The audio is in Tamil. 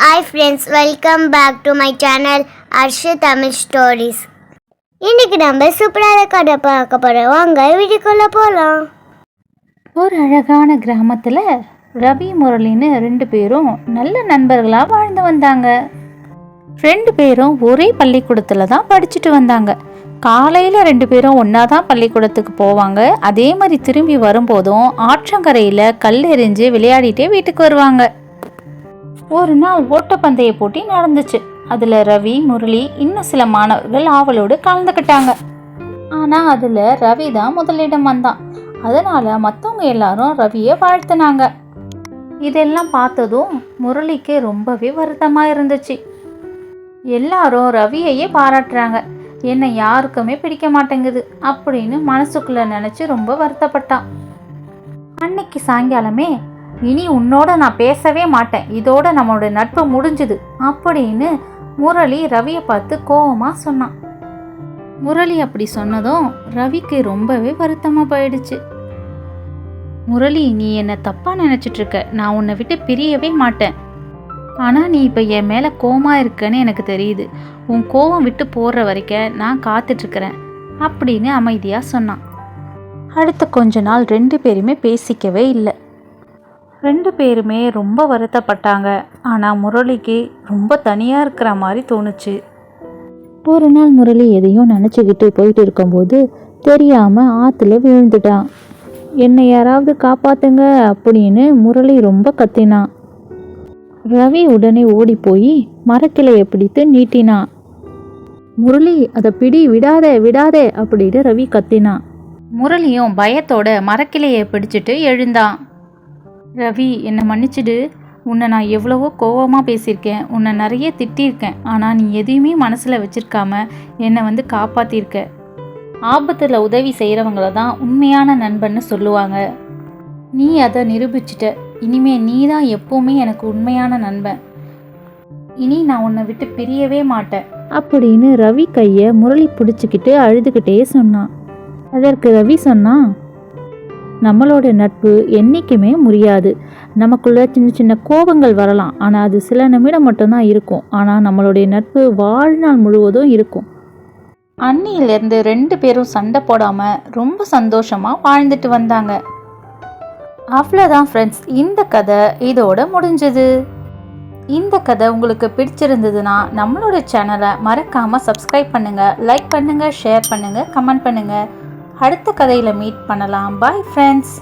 Hi friends welcome back to my channel Arshu Tamil stories இன்னைக்கு நம்ம சூப்பரான கதை பார்க்க போகிறோம் வாங்க வீட்டுக்குள்ளே போகலாம் ஒரு அழகான கிராமத்தில் ரவி முரளின்னு ரெண்டு பேரும் நல்ல நண்பர்களாக வாழ்ந்து வந்தாங்க. ரெண்டு பேரும் ஒரே பள்ளிக்கூடத்தில் தான் படிச்சுட்டு வந்தாங்க. காலையில் ரெண்டு பேரும் ஒன்றா தான் பள்ளிக்கூடத்துக்கு போவாங்க. அதே மாதிரி திரும்பி வரும்போதும் ஆற்றங்கரையில் கல் எறிஞ்சு விளையாடிட்டே வீட்டுக்கு வருவாங்க. ஒரு நாள் ஓட்டப்பந்தய போட்டி நடந்துச்சு. அதில் ரவி முரளி இன்னும் சில மாணவர்கள் ஆவலோடு கலந்துக்கிட்டாங்க. ஆனால் அதில் ரவி தான் முதலிடம் வந்தான். அதனால் மற்றவங்க எல்லாரும் ரவியை வாழ்த்துனாங்க. இதெல்லாம் பார்த்ததும் முரளிக்கு ரொம்பவே வருத்தமாக இருந்துச்சு. எல்லாரும் ரவியையே பாராட்டுறாங்க. என்னை யாருக்குமே பிடிக்க மாட்டேங்குது அப்படின்னு மனசுக்குள்ள நினச்சி ரொம்ப வருத்தப்பட்டான். அன்னைக்கு சாயங்காலமே இனி உன்னோட நான் பேசவே மாட்டேன். இதோட நம்மளோட நட்பு முடிஞ்சுது. அப்படின்னு முரளி ரவியை பார்த்து கோவமாக சொன்னான். முரளி அப்படி சொன்னதும் ரவிக்கு ரொம்பவே வருத்தமாக போயிடுச்சு. முரளி நீ என்னை தப்பாக நினச்சிட்டு இருக்க நான் உன்னை விட்டு பிரியவே மாட்டேன். ஆனால் நீ இப்போ என் மேலே கோமா இருக்கன்னு எனக்கு தெரியுது. உன் கோவம் விட்டு போடுற வரைக்கும் நான் காத்துட்ருக்கிறேன் அப்படின்னு அமைதியாக சொன்னான். அடுத்த கொஞ்ச நாள் ரெண்டு பேருமே பேசிக்கவே இல்லை. ரெண்டு பேருமே ரொம்ப வருத்தப்பட்டாங்க. ஆனால் முரளிக்கு ரொம்ப தனியாக இருக்கிற மாதிரி தோணுச்சு. ஒரு நாள் முரளி எதையும் நினச்சிக்கிட்டு போயிட்டு இருக்கும்போது தெரியாமல் ஆற்றுல விழுந்துட்டான் என்னை யாராவது காப்பாத்துங்க அப்படின்னு முரளி ரொம்ப கத்தினான் ரவி உடனே ஓடி போய் மரக்கிளையை பிடித்து நீட்டினான் முரளி அதை பிடி விடாதே விடாதே அப்படின்னு ரவி கத்தினான் முரளியும் பயத்தோட மரக்கிளையை பிடிச்சிட்டு எழுந்தான் ரவி என்னை மன்னிச்சிடு. உன்னை நான் எவ்வளவோ கோவமாக பேசியிருக்கேன். உன்னை நிறைய திட்டியிருக்கேன். ஆனால் நீ எதையுமே மனசில் வச்சிருக்காம என்னை வந்து காப்பாற்றிருக்க ஆபத்தில் உதவி செய்கிறவங்கள தான் உண்மையான நண்பன்னு சொல்லுவாங்க. நீ அதை நிரூபிச்சிட்ட. இனிமே நீ தான் எப்போவுமே எனக்கு உண்மையான நண்பன். இனி நான் உன்னை விட்டு பிரியவே மாட்டேன். அப்படின்னு ரவி கையை முரளி பிடிச்சிக்கிட்டு அழுதுகிட்டே சொன்னான். அதற்கு ரவி சொன்னான் நம்மளோட நட்பு என்றைக்குமே முறியாது. நமக்குள்ள சின்ன சின்ன கோபங்கள் வரலாம். ஆனால் அது சில நிமிடம் மட்டும்தான் இருக்கும். ஆனால் நம்மளுடைய நட்பு வாழ்நாள் முழுவதும் இருக்கும். அன்னியிலேருந்து ரெண்டு பேரும் சண்டை போடாமல் ரொம்ப சந்தோஷமாக வாழ்ந்துட்டு வந்தாங்க. அவ்வளோதான் ஃப்ரெண்ட்ஸ் இந்த கதை இதோட முடிஞ்சது. இந்த கதை உங்களுக்கு பிடிச்சிருந்ததுன்னா நம்மளோட சேனலை மறக்காமல் சப்ஸ்கிரைப் பண்ணுங்கள் லைக் பண்ணுங்கள் ஷேர் பண்ணுங்கள் கமெண்ட் பண்ணுங்கள் அடுத்த கதையில் மீட் பண்ணலாம். Bye friends